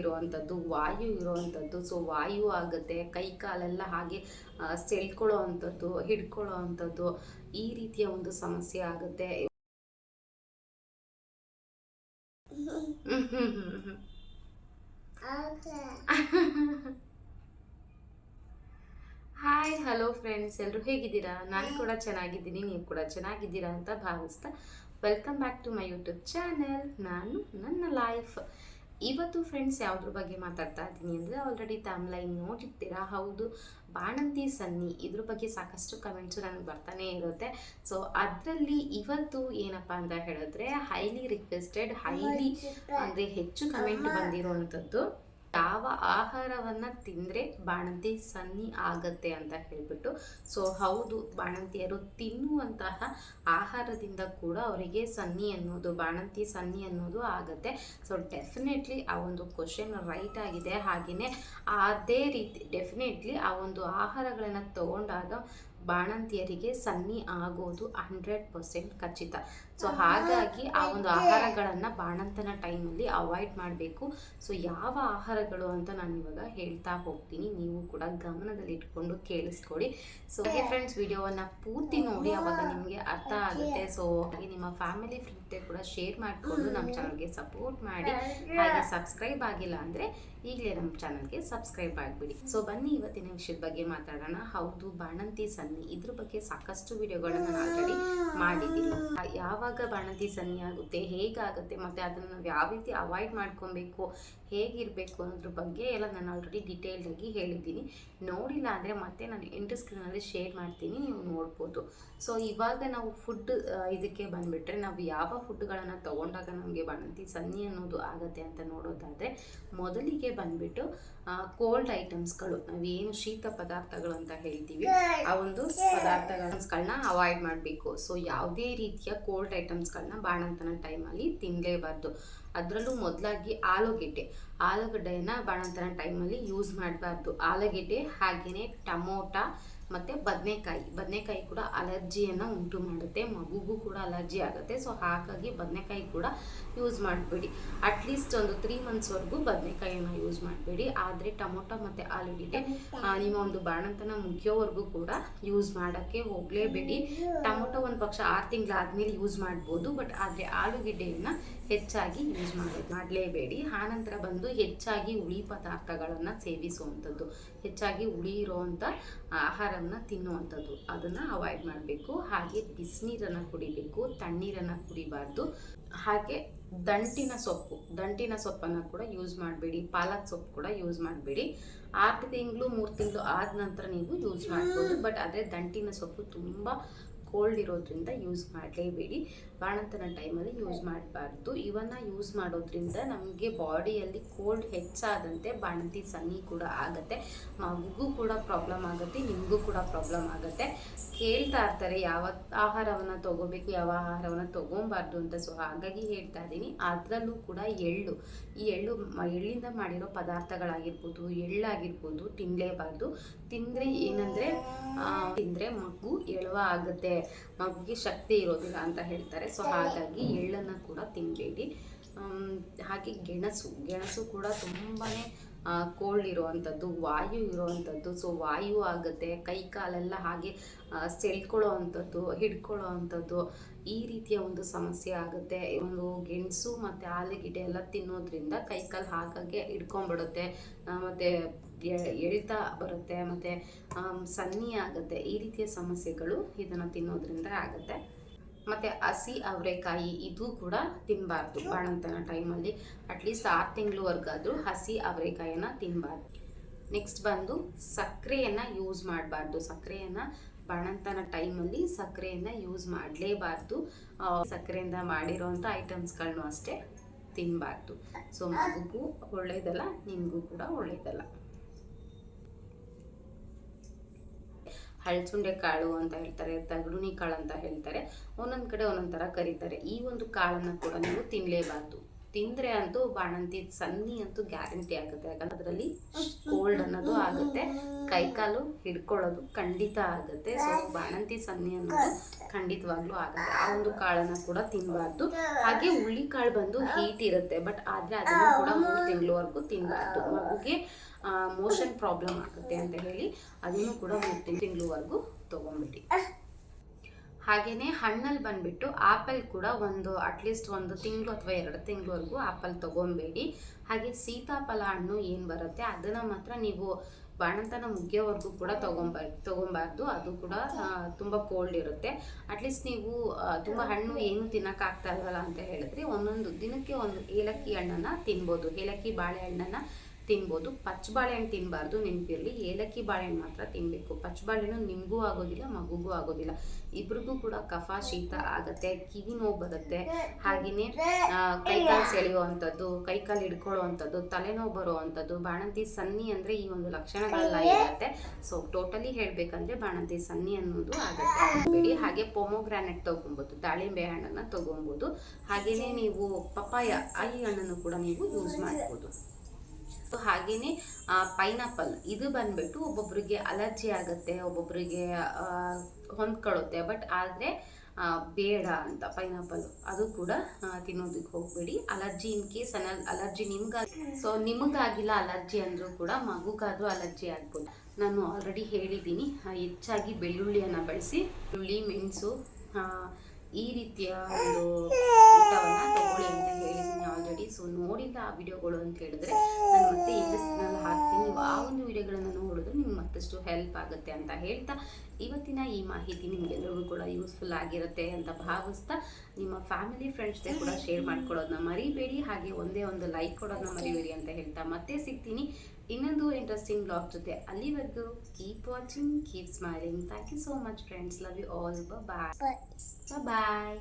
ಇರುವಂಥದ್ದು ವಾಯು ಇರುವಂಥದ್ದು. ಸೊ ವಾಯು ಆಗುತ್ತೆ, ಕೈ ಕಾಲೆಲ್ಲ ಹಾಗೆ ಸೆಳ್ಕೊಳ್ಳೋ ಅಂಥದ್ದು ಹಿಡ್ಕೊಳ್ಳೋ ಅಂಥದ್ದು ಈ ರೀತಿಯ ಒಂದು ಸಮಸ್ಯೆ ಆಗುತ್ತೆ. ಹಾಯ್ ಹಲೋ ಫ್ರೆಂಡ್ಸ್ ಎಲ್ಲರೂ ಹೇಗಿದ್ದೀರಾ? ನಾನು ಕೂಡ ಚೆನ್ನಾಗಿದ್ದೀನಿ, ನೀವು ಕೂಡ ಚೆನ್ನಾಗಿದ್ದೀರಾ ಅಂತ ಭಾವಿಸ್ತಾ. Welcome back to my YouTube channel ನಾನು ನನ್ನ ಲೈಫ್ ಇವತ್ತು ಫ್ರೆಂಡ್ಸ್ ಯಾವುದ್ರ ಬಗ್ಗೆ ಮಾತಾಡ್ತಾ ಇದ್ದೀನಿ ಅಂದರೆ ಆಲ್ರೆಡಿ ಲೈನ್ ನೋಡಿರ್ತೀರಾ? ಹೌದು ಬಾಣಂತಿ ಸನ್ನಿ ಇದ್ರ ಬಗ್ಗೆ ಸಾಕಷ್ಟು ಕಮೆಂಟ್ಸು ನನಗೆ ಬರ್ತಾನೆ ಇರುತ್ತೆ. ಸೊ ಅದರಲ್ಲಿ ಇವತ್ತು ಏನಪ್ಪ ಅಂತ ಹೇಳಿದ್ರೆ ಹೈಲಿ ರಿಕ್ವೆಸ್ಟೆಡ್ ಹೈಲಿ ಅಂದರೆ ಹೆಚ್ಚು ಕಮೆಂಟ್ ಬಂದಿರುವಂಥದ್ದು ಯಾವ ಆಹಾರವನ್ನು ತಿಂದರೆ ಬಾಣಂತಿ ಸನ್ನಿ ಆಗತ್ತೆ ಅಂತ ಹೇಳ್ಬಿಟ್ಟು, ಸೊ ಹೌದು, ಬಾಣಂತಿಯರು ತಿನ್ನುವಂತಹ ಆಹಾರದಿಂದ ಕೂಡ ಅವರಿಗೆ ಸನ್ನಿ ಅನ್ನೋದು, ಬಾಣಂತಿ ಸನ್ನಿ ಅನ್ನೋದು ಆಗತ್ತೆ. ಸೊ ಡೆಫಿನೆಟ್ಲಿ ಆ ಒಂದು ಕ್ವಶನ್ ರೈಟ್ ಆಗಿದೆ. ಹಾಗೆಯೇ ಅದೇ ರೀತಿ ಡೆಫಿನೆಟ್ಲಿ ಆ ಒಂದು ಆಹಾರಗಳನ್ನು ತಗೊಂಡಾಗ ಬಾಣಂತಿಯರಿಗೆ ಸನ್ನಿ ಆಗೋದು ಹಂಡ್ರೆಡ್ ಪರ್ಸೆಂಟ್ ಖಚಿತ. ಸೊ ಹಾಗಾಗಿ ಆ ಒಂದು ಆಹಾರಗಳನ್ನು ಬಾಣಂತನ ಟೈಮಲ್ಲಿ ಅವಾಯ್ಡ್ ಮಾಡಬೇಕು. ಸೊ ಯಾವ ಆಹಾರಗಳು ಅಂತ ನಾನು ಇವಾಗ ಹೇಳ್ತಾ ಹೋಗ್ತೀನಿ ನೀವು ಕೂಡ ಗಮನದಲ್ಲಿಟ್ಕೊಂಡು ಕೇಳಿಸ್ಕೊಡಿ ಸೊ ಫ್ರೆಂಡ್ಸ್ ವಿಡಿಯೋವನ್ನು ಪೂರ್ತಿ ನೋಡಿ ಅವಾಗ ನಿಮಗೆ ಅರ್ಥ ಆಗುತ್ತೆ. ಸೊ ಹಾಗೆ ನಿಮ್ಮ ಫ್ಯಾಮಿಲಿ ಫ್ರೆಂಡ್ ಕೂಡ ಶೇರ್ ಮಾಡಿಕೊಂಡು ನಮ್ಮ ಚಾನಲ್ಗೆ ಸಪೋರ್ಟ್ ಮಾಡಿ. ಹಾಗೆ. ಸಬ್ಸ್ಕ್ರೈಬ್ ಆಗಿಲ್ಲ ಅಂದರೆ ಈಗಲೇ ನಮ್ಮ ಚಾನಲ್ಗೆ ಸಬ್ಸ್ಕ್ರೈಬ್ ಆಗಿಬಿಡಿ. ಸೊ ಬನ್ನಿ ಇವತ್ತಿನ ವಿಷಯದ ಬಗ್ಗೆ ಮಾತಾಡೋಣ. ಹೌದು ಬಾಣಂತಿ ಸನ್ನಿ ಇದ್ರ ಬಗ್ಗೆ ಸಾಕಷ್ಟು ವಿಡಿಯೋಗಳನ್ನ ನಾನು ಆಲ್ರೆಡಿ ಮಾಡಿದ್ದೀನಿ. ಯಾವಾಗ ಬಾಣಂತಿ ಸನ್ನಿ ಆಗುತ್ತೆ ಹೇಗಾಗುತ್ತೆ ಮತ್ತು ಅದನ್ನು ನಾವು ಯಾವ ರೀತಿ ಅವಾಯ್ಡ್ ಮಾಡ್ಕೊಬೇಕು, ಹೇಗಿರಬೇಕು ಅನ್ನೋದ್ರ ಬಗ್ಗೆ ಎಲ್ಲ ನಾನು ಆಲ್ರೆಡಿ ಡಿಟೇಲ್ಡ್ ಆಗಿ ಹೇಳಿದ್ದೀನಿ. ನೋಡಿಲ್ಲ ಅಂದರೆ ಮತ್ತೆ ನಾನು ಇಂಟರ್ ಸ್ಕ್ರೀನಲ್ಲಿ ಶೇರ್ ಮಾಡ್ತೀನಿ, ನೀವು ನೋಡ್ಬೋದು. ಸೊ ಇವಾಗ ನಾವು ಫುಡ್ ಇದಕ್ಕೆ ಬಂದುಬಿಟ್ರೆ ನಾವು ಯಾವ ಫುಡ್ಗಳನ್ನು ತಗೊಂಡಾಗ ನಮಗೆ ಬಾಣಂತಿ ಸನ್ನಿ ಅನ್ನೋದು ಆಗುತ್ತೆ ಅಂತ ನೋಡೋದಾದರೆ, ಮೊದಲಿಗೆ ಬಂದ್ಬಿಟ್ಟು ಕೋಲ್ಡ್ ಐಟಮ್ಸ್ಗಳು ನಾವೇನು ಶೀತ ಪದಾರ್ಥಗಳು ಅಂತ ಹೇಳ್ತೀವಿ, ಆ ಒಂದು ಪದಾರ್ಥಗಳನ್ನ ಅವಾಯ್ಡ್ ಮಾಡಬೇಕು. ಸೊ ಯಾವುದೇ ರೀತಿಯ ಕೋಲ್ಡ್ ಐಟಮ್ಸ್ಗಳನ್ನ ಬಾಣಂತನ ಟೈಮಲ್ಲಿ ತಿನ್ನಲೇಬಾರ್ದು ಅದರಲ್ಲೂ ಮೊದಲಾಗಿ ಆಲೂಗೆಡ್ಡೆ. ಆಲೂಗಡ್ಡೆಯನ್ನು ಬಾಣಂತನ ಟೈಮಲ್ಲಿ ಯೂಸ್ ಮಾಡಬಾರ್ದು. ಆಲೂಗೆಡ್ಡೆ ಹಾಗೆಯೇ ಟಮೋಟ ಮತ್ತು ಬದನೆಕಾಯಿ. ಬದನೆಕಾಯಿ ಕೂಡ ಅಲರ್ಜಿಯನ್ನು ಉಂಟು ಮಾಡುತ್ತೆ ಮಗುಗೂ ಕೂಡ ಅಲರ್ಜಿ ಆಗುತ್ತೆ. ಸೊ ಹಾಗಾಗಿ ಬದನೆಕಾಯಿ ಕೂಡ ಯೂಸ್ ಮಾಡಬೇಡಿ. ಅಟ್ಲೀಸ್ಟ್ ಒಂದು ತ್ರೀ ಮಂತ್ಸ್ವರೆಗೂ ಬದನೆಕಾಯಿಯನ್ನು ಯೂಸ್ ಮಾಡಬೇಡಿ. ಆದರೆ ಟೊಮೊಟೊ ಮತ್ತು ಆಲೂಗೆಡ್ಡೆ ನಿಮ್ಮ ಒಂದು ಬಾಣಂತನ ಮುಗಿಯೋವರೆಗೂ ಕೂಡ ಯೂಸ್ ಮಾಡೋಕ್ಕೆ ಹೋಗಲೇಬೇಡಿ. ಟೊಮೊಟೊ ಒಂದು ಪಕ್ಷ ಆರು ತಿಂಗಳಾದ್ಮೇಲೆ ಯೂಸ್ ಮಾಡ್ಬೋದು ಬಟ್ ಆದರೆ ಆಲೂಗೆಡ್ಡೆಯನ್ನು ಹೆಚ್ಚಾಗಿ ಯೂಸ್ ಮಾಡೋದು ಮಾಡಲೇಬೇಡಿ. ಆನಂತರ ಬಂದು ಹೆಚ್ಚಾಗಿ ಹುಳಿ ಪದಾರ್ಥಗಳನ್ನು ಸೇವಿಸುವಂಥದ್ದು. ಹೆಚ್ಚಾಗಿ ಹುಳಿ ಇರುವಂಥ ಆಹಾರವನ್ನು ತಿನ್ನುವಂಥದ್ದು. ಅದನ್ನು ಅವಾಯ್ಡ್ ಮಾಡಬೇಕು. ಹಾಗೆ ಬಿಸಿನೀರನ್ನು ಕುಡಿಬೇಕು, ತಣ್ಣೀರನ್ನು ಕುಡಿಬಾರ್ದು. ಹಾಗೆ ದಂಟಿನ ಸೊಪ್ಪು, ದಂಟಿನ ಸೊಪ್ಪನ್ನು ಕೂಡ ಯೂಸ್ ಮಾಡಬೇಡಿ. ಪಾಲಕ್ ಸೊಪ್ಪು ಕೂಡ ಯೂಸ್ ಮಾಡಬೇಡಿ. ಆರು ತಿಂಗಳು, ಮೂರು ತಿಂಗಳು ಆದ ನಂತರ ನೀವು ಯೂಸ್ ಮಾಡ್ಬೋದು. ಬಟ್ ಆದರೆ ದಂಟಿನ ಸೊಪ್ಪು ತುಂಬ ಕೋಲ್ಡ್ ಇರೋದ್ರಿಂದ ಯೂಸ್ ಮಾಡಲೇಬೇಡಿ. ಬಾಣಂತನ ಟೈಮಲ್ಲಿ ಯೂಸ್ ಮಾಡಬಾರ್ದು. ಇವನ್ನ ಯೂಸ್ ಮಾಡೋದ್ರಿಂದ ನಮಗೆ ಬಾಡಿಯಲ್ಲಿ ಕೋಲ್ಡ್ ಹೆಚ್ಚಾದಂತೆ ಬಾಣಂತಿ ಸನ್ನಿ ಕೂಡ ಆಗುತ್ತೆ. ಮಗುಗೂ ಕೂಡ ಪ್ರಾಬ್ಲಮ್ ಆಗುತ್ತೆ, ನಿಮಗೂ ಕೂಡ ಪ್ರಾಬ್ಲಮ್ ಆಗುತ್ತೆ. ಕೇಳ್ತಾ ಇರ್ತಾರೆ, ಯಾವ ಆಹಾರವನ್ನು ತಗೋಬೇಕು, ಯಾವ ಆಹಾರವನ್ನು ತಗೊಬಾರ್ದು ಅಂತ. ಸೊ ಹಾಗಾಗಿ ಹೇಳ್ತಾ ಇದ್ದೀನಿ, ಅದರಲ್ಲೂ ಕೂಡ ಎಳ್ಳು. ಈ ಎಳ್ಳು ಎಳ್ಳಿಂದ ಮಾಡಿರೋ ಪದಾರ್ಥಗಳಾಗಿರ್ಬೋದು, ಎಳ್ಳಾಗಿರ್ಬೋದು ತಿನ್ನಲೇಬಾರ್ದು ತಿಂದರೆ ಏನಂದರೆ ತಿಂದರೆ ಮಗು ಎಳುವ ಆಗುತ್ತೆ. ಮಗುಗೆ ಶಕ್ತಿ ಇರೋದಿಲ್ಲ ಅಂತ ಹೇಳ್ತಾರೆ. ಸೊ ಹಾಗಾಗಿ ಎಳ್ಳನ್ನು ಕೂಡ ತಿನ್ನಬೇಡಿ ಹಾಗೆ ಗೆಣಸು. ಗೆಣಸು ಕೂಡ ತುಂಬಾ ಕೋಲ್ಡ್ ಇರುವಂಥದ್ದು ವಾಯು ಇರುವಂಥದ್ದು ಸೊ ವಾಯು ಆಗುತ್ತೆ. ಕೈ ಕಾಲೆಲ್ಲ ಹಾಗೆ ಸೆಳ್ಕೊಳ್ಳೋ ಅಂಥದ್ದು ಹಿಡ್ಕೊಳ್ಳೋ ಅಂಥದ್ದು ಈ ರೀತಿಯ ಒಂದು ಸಮಸ್ಯೆ ಆಗುತ್ತೆ. ಒಂದು ಗೆಣಸು ಮತ್ತು ಆಲೂಗೆಡ್ಡೆ ಎಲ್ಲ ತಿನ್ನೋದ್ರಿಂದ ಕೈ ಕಾಲು ಹಾಕೋಕ್ಕೆ ಹಿಡ್ಕೊಂಡ್ಬಿಡುತ್ತೆ ಮತ್ತು ಮತ್ತೆ ಎ- ಬರುತ್ತೆ, ಮತ್ತು ಸನ್ನಿ ಆಗುತ್ತೆ. ಈ ರೀತಿಯ ಸಮಸ್ಯೆಗಳು ಇದನ್ನು ತಿನ್ನೋದ್ರಿಂದ ಆಗುತ್ತೆ. ಮತ್ತು ಹಸಿ ಅವರೆಕಾಯಿ ಇದು ಕೂಡ ತಿನ್ನಬಾರ್ದು ಬಾಣಂತನ ಟೈಮಲ್ಲಿ. ಅಟ್ಲೀಸ್ಟ್ ಆರು ತಿಂಗಳವರೆಗಾದರೂ ಹಸಿ ಅವರೆಕಾಯಿನ ತಿನ್ನಬಾರ್ದು ನೆಕ್ಸ್ಟ್ ಬಂದು ಸಕ್ಕರೆಯನ್ನು ಯೂಸ್ ಮಾಡಬಾರ್ದು. ಸಕ್ಕರೆಯನ್ನು ಬಾಣಂತನ ಟೈಮಲ್ಲಿ ಸಕ್ಕರೆಯನ್ನು ಯೂಸ್ ಮಾಡಲೇಬಾರ್ದು. ಸಕ್ಕರೆಯಿಂದ ಮಾಡಿರೋಂಥ ಐಟಮ್ಸ್ಗಳನ್ನೂ ಅಷ್ಟೇ ತಿನ್ನಬಾರ್ದು ಸೊ, ಮಗುಗೂ ಒಳ್ಳೇದಲ್ಲ, ನಿಮಗೂ ಕೂಡ ಒಳ್ಳೇದಲ್ಲ. ಹಳಸುಂಡೆ ಕಾಳು ಅಂತ ಹೇಳ್ತಾರೆ ತಗಡುನಿ ಕಾಳು ಅಂತ ಹೇಳ್ತಾರೆ, ಒಂದೊಂದು ಕಡೆ ಒಂದೊಂದು ಥರ ಕರೀತಾರೆ. ಈ ಒಂದು ಕಾಳನ್ನು ಕೂಡ ನೀವು ತಿನ್ನಲೇಬಾರ್ದು ತಿಂದರೆ ಅಂತೂ ಬಾಣಂತಿ ಸನ್ನಿ ಅಂತೂ ಗ್ಯಾರಂಟಿ ಆಗುತ್ತೆ. ಯಾಕಂದ್ರೆ ಅದರಲ್ಲಿ ಕೋಲ್ಡ್ ಅನ್ನೋದು ಆಗುತ್ತೆ. ಕೈಕಾಲು ಹಿಡ್ಕೊಳ್ಳೋದು ಖಂಡಿತ ಆಗುತ್ತೆ. ಸೊ ಬಾಣಂತಿ ಸನ್ನಿ ಅನ್ನೋದು ಖಂಡಿತವಾಗ್ಲೂ ಆಗುತ್ತೆ. ಆ ಒಂದು ಕಾಳನ್ನ ಕೂಡ ತಿನ್ನಬಾರ್ದು ಹಾಗೆ ಹುಳ್ಳಿ ಕಾಳು ಬಂದು ಹೀಟ್ ಇರುತ್ತೆ. ಬಟ್ ಆದ್ರೆ ಅದನ್ನು ಕೂಡ ಮೂರು ತಿಂಗಳವರೆಗೂ ತಿನ್ನಬಾರ್ದು ಮಗುಗೆ ಮೋಷನ್ ಪ್ರಾಬ್ಲಮ್ ಆಗುತ್ತೆ ಅಂತ ಹೇಳಿ ಅದನ್ನು ಕೂಡ ಮೂರು ತಿಂಗಳವರೆಗೂ ತೊಗೊಂಬಿಡಿ ಹಾಗೆಯೇ ಹಣ್ಣಲ್ಲಿ ಬಂದ್ಬಿಟ್ಟು ಆಪಲ್ ಕೂಡ ಒಂದು ಅಟ್ಲೀಸ್ಟ್ ಒಂದು ತಿಂಗಳು ಅಥವಾ ಎರಡು ತಿಂಗಳವರೆಗೂ ಆಪಲ್ ತೊಗೊಬೇಡಿ. ಹಾಗೆ ಸೀತಾಫಲ ಹಣ್ಣು ಏನು ಬರುತ್ತೆ ಅದನ್ನು ಮಾತ್ರ ನೀವು ಬಾಣಂತನ ಮುಗಿಯೋವರೆಗೂ ಕೂಡ ತೊಗೊಂಬ, ತೊಗೊಬಾರ್ದು. ಅದು ಕೂಡ ತುಂಬ ಕೋಲ್ಡ್ ಇರುತ್ತೆ. ಅಟ್ಲೀಸ್ಟ್ ನೀವು ತುಂಬ ಹಣ್ಣು ಏನು ತಿನ್ನೋಕ್ಕಾಗ್ತಾ ಇಲ್ವಲ್ಲ ಅಂತ ಹೇಳಿದ್ರೆ ಒಂದೊಂದು ದಿನಕ್ಕೆ ಒಂದು ಏಲಕ್ಕಿ ಹಣ್ಣನ್ನು ತಿನ್ಬೋದು. ಏಲಕ್ಕಿ ಬಾಳೆಹಣ್ಣನ್ನು ತಿನ್ಬೋದು. ಪಚ್ಚ ಬಾಳೆಹಣ್ಣು ತಿನ್ನಬಾರ್ದು ನೆನಪಿರಲಿ. ಏಲಕ್ಕಿ ಬಾಳೆಹಣ್ಣು ಮಾತ್ರ ತಿನ್ನಬೇಕು ಪಚ್ಚ ಬಾಳೆಹಣ್ಣು ನಿಮಗೂ ಆಗೋದಿಲ್ಲ, ಮಗುಗೂ ಆಗೋದಿಲ್ಲ. ಇಬ್ರಿಗೂ ಕೂಡ ಕಫ, ಶೀತ ಆಗುತ್ತೆ, ಕಿವಿ ನೋವು ಬರುತ್ತೆ. ಹಾಗೆಯೇ ಕೈಕಾಲು ಸೆಳೆಯುವಂಥದ್ದು, ಕೈಕಾಲು ಹಿಡ್ಕೊಳ್ಳುವಂಥದ್ದು, ತಲೆನೋವು ಬರುವಂಥದ್ದು, ಬಾಣಂತಿ ಸನ್ನಿ ಅಂದರೆ ಈ ಒಂದು ಲಕ್ಷಣಗಳೆಲ್ಲ ಇರುತ್ತೆ. ಸೊ, ಟೋಟಲಿ ಹೇಳಬೇಕಂದ್ರೆ ಬಾಣಂತಿ ಸನ್ನಿ ಅನ್ನೋದು ಆಗುತ್ತೆ. ಬಿಡಿ ಹಾಗೆ ಪೊಮೋಗ್ರಾನೆಟ್ ತೊಗೊಬೋದು. ದಾಳಿಂಬೆ ಹಣ್ಣನ್ನು ತೊಗೊಬೋದು. ಹಾಗೆಯೇ ನೀವು ಪಪ್ಪಾಯ ಈ ಹಣ್ಣನ್ನು ಕೂಡ ನೀವು ಯೂಸ್ ಮಾಡ್ಬೋದು. ಸೊ ಹಾಗೆಯೇ ಪೈನಾಪಲ್ ಇದು ಬಂದುಬಿಟ್ಟು ಒಬ್ಬೊಬ್ಬರಿಗೆ ಅಲರ್ಜಿ ಆಗುತ್ತೆ ಒಬ್ಬೊಬ್ಬರಿಗೆ ಹೊಂದ್ಕೊಳ್ಳುತ್ತೆ ಬಟ್ ಆದರೆ ಬೇಡ ಅಂತ ಪೈನಾಪಲ್ ಅದು ಕೂಡ ತಿನ್ನೋದಕ್ಕೆ ಹೋಗಬೇಡಿ. ಅಲರ್ಜಿ ಇನ್ ಕೇಸ್ ಅನ ಅಲರ್ಜಿ ನಿಮ್ಗಾಗಿ ಸೊ ನಿಮಗಾಗಿಲ್ಲ ಅಲರ್ಜಿ ಅಂದರೂ ಕೂಡ ಮಗುಗಾದರೂ ಅಲರ್ಜಿ ಆಗ್ಬೋದು. ನಾನು ಆಲ್ರೆಡಿ ಹೇಳಿದ್ದೀನಿ ಹೆಚ್ಚಾಗಿ ಬೆಳ್ಳುಳ್ಳಿಯನ್ನು ಬಳಸಿ, ಬೆಳ್ಳುಳ್ಳಿ, ಮೆಣಸು ಈ ರೀತಿಯ ಒಂದು ಊಟವನ್ನು ತಗೊಳ್ಳಿ ಅಂತ ಹೇಳಿದ್ದೀನಿ ಆಲ್ರೆಡಿ ಸೊ ನೋಡಿಲ್ಲ ಆ ವಿಡಿಯೋಗಳು ಅಂತ ಹೇಳಿದ್ರೆ ನಾನು ಮತ್ತೆ ಇಂಗ್ಲೀಷ್ನಲ್ಲಿ ಹಾಕ್ತೀನಿ ನೀವು ಆ ಒಂದು ವಿಡಿಯೋಗಳನ್ನು ನೋಡಿದ್ರೆ ನಿಮ್ಗೆ ಮತ್ತಷ್ಟು ಹೆಲ್ಪ್ ಆಗುತ್ತೆ ಅಂತ ಹೇಳ್ತಾ ಇವತ್ತಿನ ಈ ಮಾಹಿತಿ ನಿಮ್ಗೆಲ್ಲರಿಗೂ ಕೂಡ ಯೂಸ್ಫುಲ್ ಆಗಿರುತ್ತೆ ಅಂತ ಭಾವಿಸ್ತಾ ನಿಮ್ಮ ಫ್ಯಾಮಿಲಿ ಫ್ರೆಂಡ್ಸ್ ಕೂಡ ಶೇರ್ ಮಾಡ್ಕೊಳ್ಳೋದನ್ನ ಮರಿಬೇಡಿ. ಹಾಗೆ ಒಂದೇ ಒಂದು ಲೈಕ್ ಕೊಡೋದನ್ನ ಮರಿಬೇಡಿ ಅಂತ ಹೇಳ್ತಾ ಮತ್ತೆ ಸಿಗ್ತೀನಿ ಇನ್ನೊಂದು ಇಂಟ್ರೆಸ್ಟಿಂಗ್ ಬ್ಲಾಗ್ ಜೊತೆ. ಅಲ್ಲಿವರೆಗೂ keep watching keep smiling thank you so much friends love you all bye bye